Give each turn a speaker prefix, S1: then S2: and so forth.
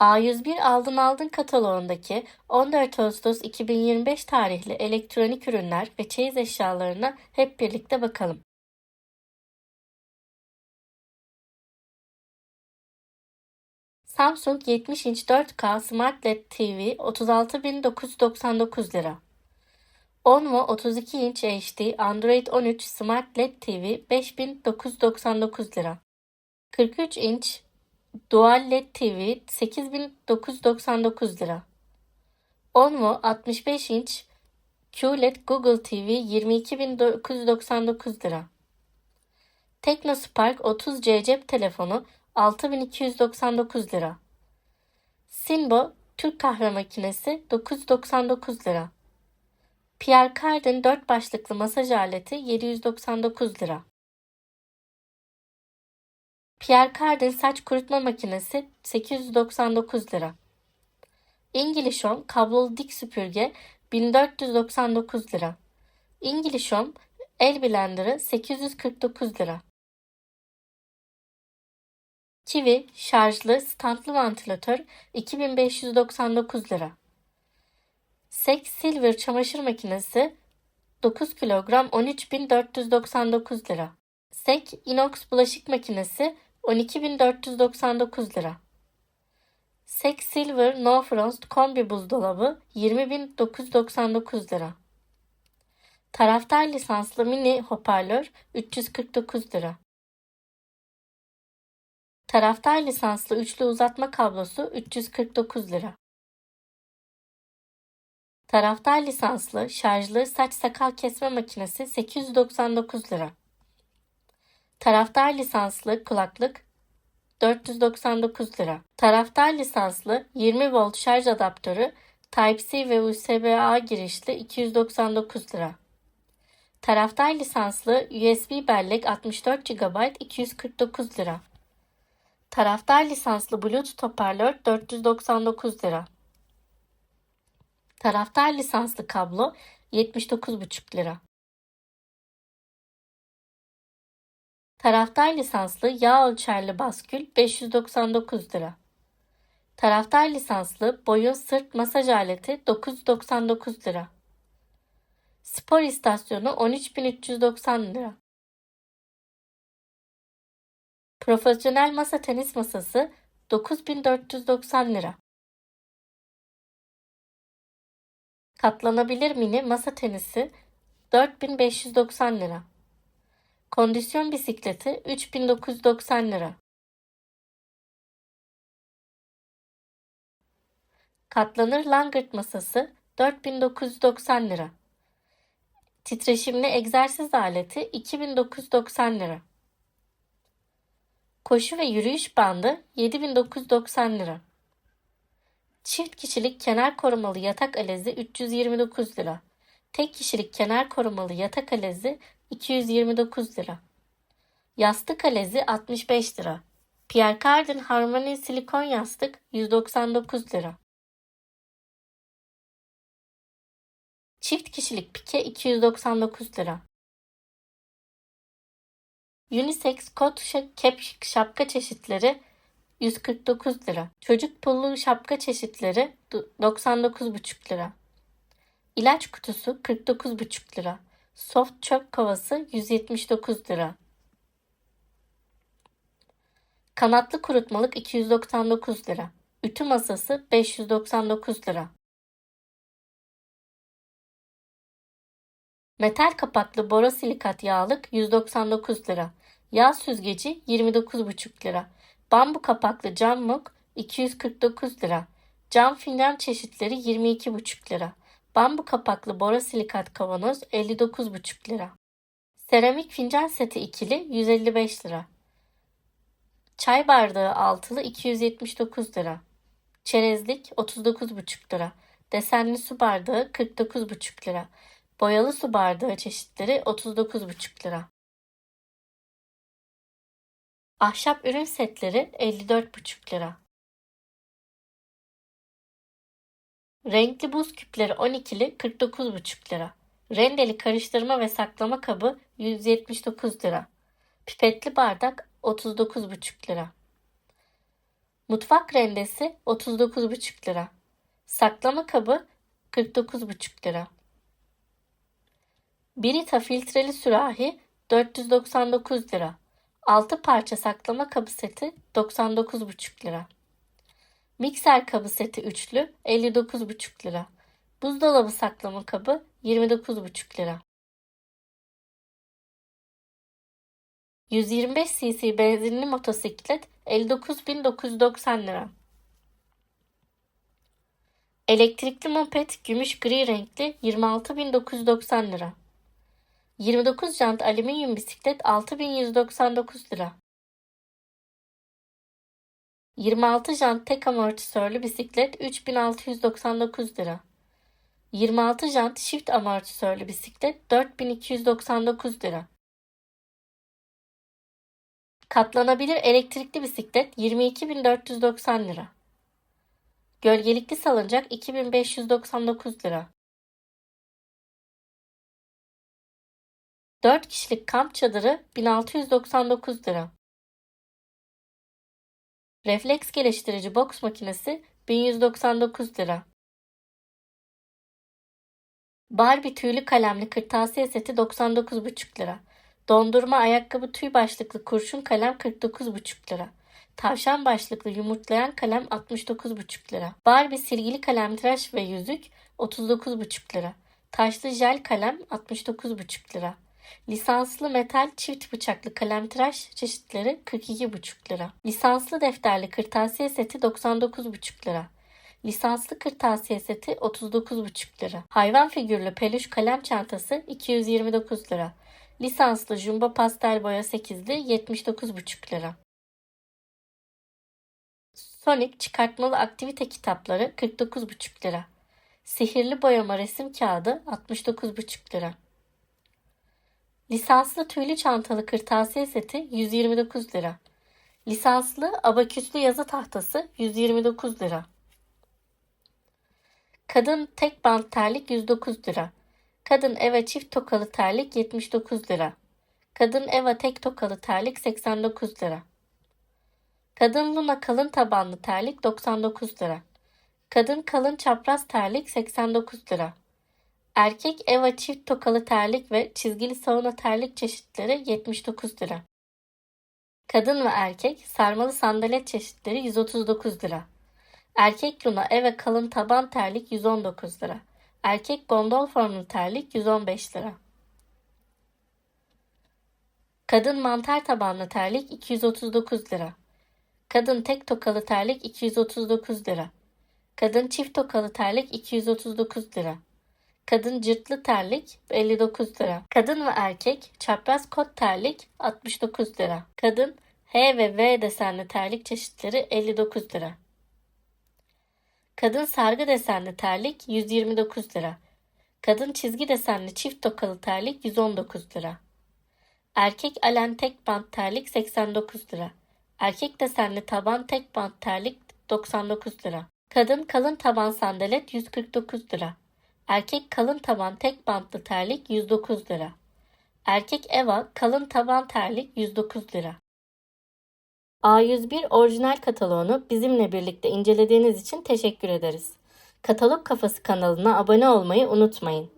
S1: A101 Aldın Aldın kataloğundaki 14 Ağustos 2025 tarihli elektronik ürünler ve çeyiz eşyalarına hep birlikte bakalım. Samsung 70 inç 4K Smart LED TV 36.999 lira. Onvo 32 inç HD Android 13 Smart LED TV 5999 lira. 43 inç Dual LED TV 8999 lira. Onvo 65 inç QLED Google TV 22999 lira. Teknospark 30C cep telefonu 6299 lira. Sinbo Türk kahve makinesi 999 lira. Pierre Cardin 4 başlıklı masaj aleti 799 lira. Pierre Cardin saç kurutma makinesi 899 lira. English Home kablolu dik süpürge 1499 lira. English Home el blenderı 849 lira. Kiwi şarjlı standlı vantilatör 2599 lira. Sek Silver çamaşır makinesi 9 kilogram 13499 lira. Sek inox bulaşık makinesi 12499 lira. Sek Silver No Frost kombi buzdolabı 20999 lira. Taraftar lisanslı mini hoparlör 349 lira. Taraftar lisanslı üçlü uzatma kablosu 349 lira. Taraftar lisanslı şarjlı saç sakal kesme makinesi 899 lira. Taraftar lisanslı kulaklık 499 lira. Taraftar lisanslı 20 volt şarj adaptörü Type-C ve USB-A girişli 299 lira. Taraftar lisanslı USB bellek 64 GB 249 lira. Taraftar lisanslı Bluetooth hoparlör 499 lira. Taraftar lisanslı kablo 79,5 lira. Taraftar lisanslı yağ ölçerli baskül 599 lira. Taraftar lisanslı boyun sırt masaj aleti 999 lira. Spor istasyonu 13.390 lira. Profesyonel masa tenis masası 9490 lira. Katlanabilir mini masa tenisi 4590 lira. Kondisyon bisikleti 3990 lira. Katlanır langırt masası 4990 lira. Titreşimli egzersiz aleti 2990 lira. Koşu ve yürüyüş bandı 7990 lira. Çift kişilik kenar korumalı yatak alezi 329 lira. Tek kişilik kenar korumalı yatak alezi 229 lira. Yastık alezi 65 lira. Pierre Cardin Harmony silikon yastık 199 lira. Çift kişilik pike 299 lira. Unisex kot kep şapka çeşitleri 149 lira. Çocuk pullu şapka çeşitleri 99,5 lira. İlaç kutusu 49,5 lira. Soft çöp kovası 179 lira. Kanatlı kurutmalık 299 lira. Ütü masası 599 lira. Metal kapaklı borosilikat yağlık 199 lira. Yağ süzgeci 29,5 lira. Bambu kapaklı cam muk 249 lira. Cam fincan çeşitleri 22,5 lira. Bambu kapaklı borosilikat kavanoz 59,5 lira. Seramik fincan seti ikili 155 lira. Çay bardağı altılı 279 lira. Çerezlik 39,5 lira. Desenli su bardağı 49,5 lira. Boyalı su bardağı çeşitleri 39,5 lira. Ahşap ürün setleri 54,5 lira. Renkli buz küpleri 12'li 49,5 lira. Rendeli karıştırma ve saklama kabı 179 lira. Pipetli bardak 39,5 lira. Mutfak rendesi 39,5 lira. Saklama kabı 49,5 lira. Birita filtreli sürahi 499 lira. 6 parça saklama kabı seti 99,5 lira. Mikser kabı seti üçlü 59,5 lira. Buzdolabı saklama kabı 29,5 lira. 125 cc benzinli motosiklet 59.990 lira. Elektrikli moped gümüş gri renkli 26.990 lira. 29 jant alüminyum bisiklet 6199 lira. 26 jant tek amortisörlü bisiklet 3699 lira. 26 jant çift amortisörlü bisiklet 4299 lira. Katlanabilir elektrikli bisiklet 22.490 lira. Gölgelikli salıncak 2599 lira. 4 kişilik kamp çadırı 1699 lira. Refleks geliştirici boks makinesi 1199 lira. Barbie tüylü kalemli kırtasiye seti 99,5 lira. Dondurma ayakkabı tüy başlıklı kurşun kalem 49,5 lira. Tavşan başlıklı yumurtlayan kalem 69,5 lira. Barbie silgili kalem tıraş ve yüzük 39,5 lira. Taşlı jel kalem 69,5 lira. Lisanslı metal çift bıçaklı kalem tıraş çeşitleri 42,5 lira. Lisanslı defterli kırtasiye seti 99,5 lira. Lisanslı kırtasiye seti 39,5 lira. Hayvan figürlü peluş kalem çantası 229 lira. Lisanslı jumbo pastel boya 8'li 79,5 lira. Sonic çıkartmalı aktivite kitapları 49,5 lira. Sihirli boyama resim kağıdı 69,5 lira. Lisanslı tüylü çantalı kırtasiye seti 129 lira. Lisanslı abaküslü yazı tahtası 129 lira. Kadın tek bant terlik 109 lira. Kadın eva çift tokalı terlik 79 lira. Kadın eva tek tokalı terlik 89 lira. Kadın Luna kalın tabanlı terlik 99 lira. Kadın kalın çapraz terlik 89 lira. Erkek eva çift tokalı terlik ve çizgili sauna terlik çeşitleri 79 lira. Kadın ve erkek sarmalı sandalet çeşitleri 139 lira. Erkek Luna eve kalın taban terlik 119 lira. Erkek gondol formlu terlik 115 lira. Kadın mantar tabanlı terlik 239 lira. Kadın tek tokalı terlik 239 lira. Kadın çift tokalı terlik 239 lira. Kadın cırtlı terlik 59 lira. Kadın ve erkek çapraz kot terlik 69 lira. Kadın H ve V desenli terlik çeşitleri 59 lira. Kadın sargı desenli terlik 129 lira. Kadın çizgi desenli çift tokalı terlik 119 lira. Erkek alen tek bant terlik 89 lira. Erkek desenli taban tek bant terlik 99 lira. Kadın kalın taban sandalet 149 lira. Erkek kalın taban tek bantlı terlik 109 lira. Erkek Eva kalın taban terlik 109 lira. A101 orijinal kataloğunu bizimle birlikte incelediğiniz için teşekkür ederiz. Katalog Kafası kanalına abone olmayı unutmayın.